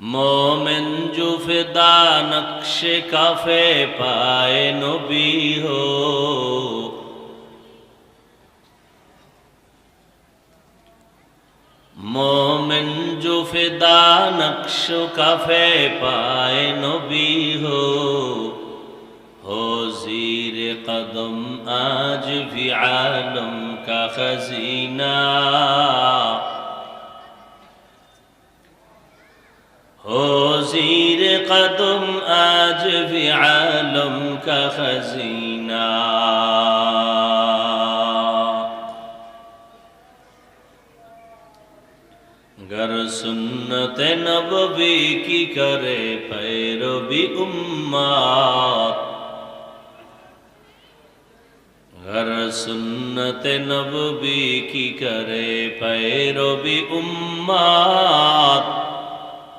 মোমেন জুফেদা নকশে cafe পায় নবী হো। মোমেন জুফেদা নকশ কাফে পায় নবী হো। হো জির কদম আজ ভি আলম কা খজিনা। أو زیر قدم آج بھی عالم کا خزینہ گر سنت نبوی کی کرے پیرو بھی امات گر سنت نبوی کی کرے پیرو بھی امات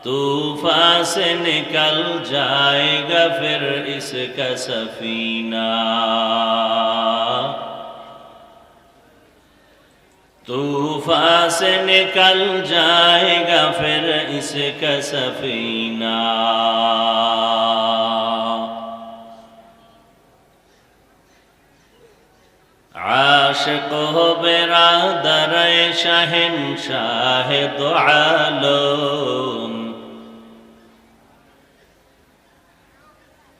طوفا سے نکل جائے گا پھر اس کا سفینہ طوفا سے نکل جائے گا پھر اس کا سفینہ عاشق ہو برادر شہن شاہ دو عالم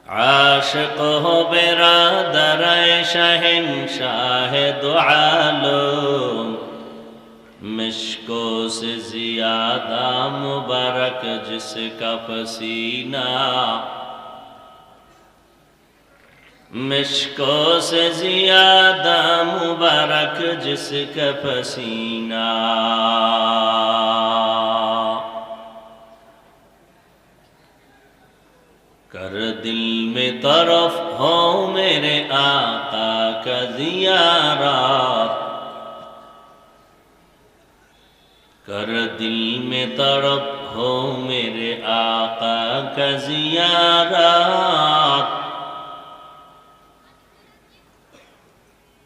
عاشق ہو برادر شہن شاہ دو مشکو سے زیادہ مبارک جس کا پسینہ۔ مشکو سے زیادہ مبارک جس کا پسینہ۔ کر دل میں طرف ہو میرے آقا کا زیارہ کر دل میں طرف ہو میرے آقا کا زیارہ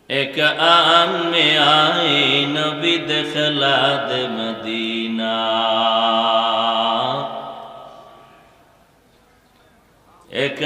ایک آن میں آئے نبی دخلا دے مدینہ لك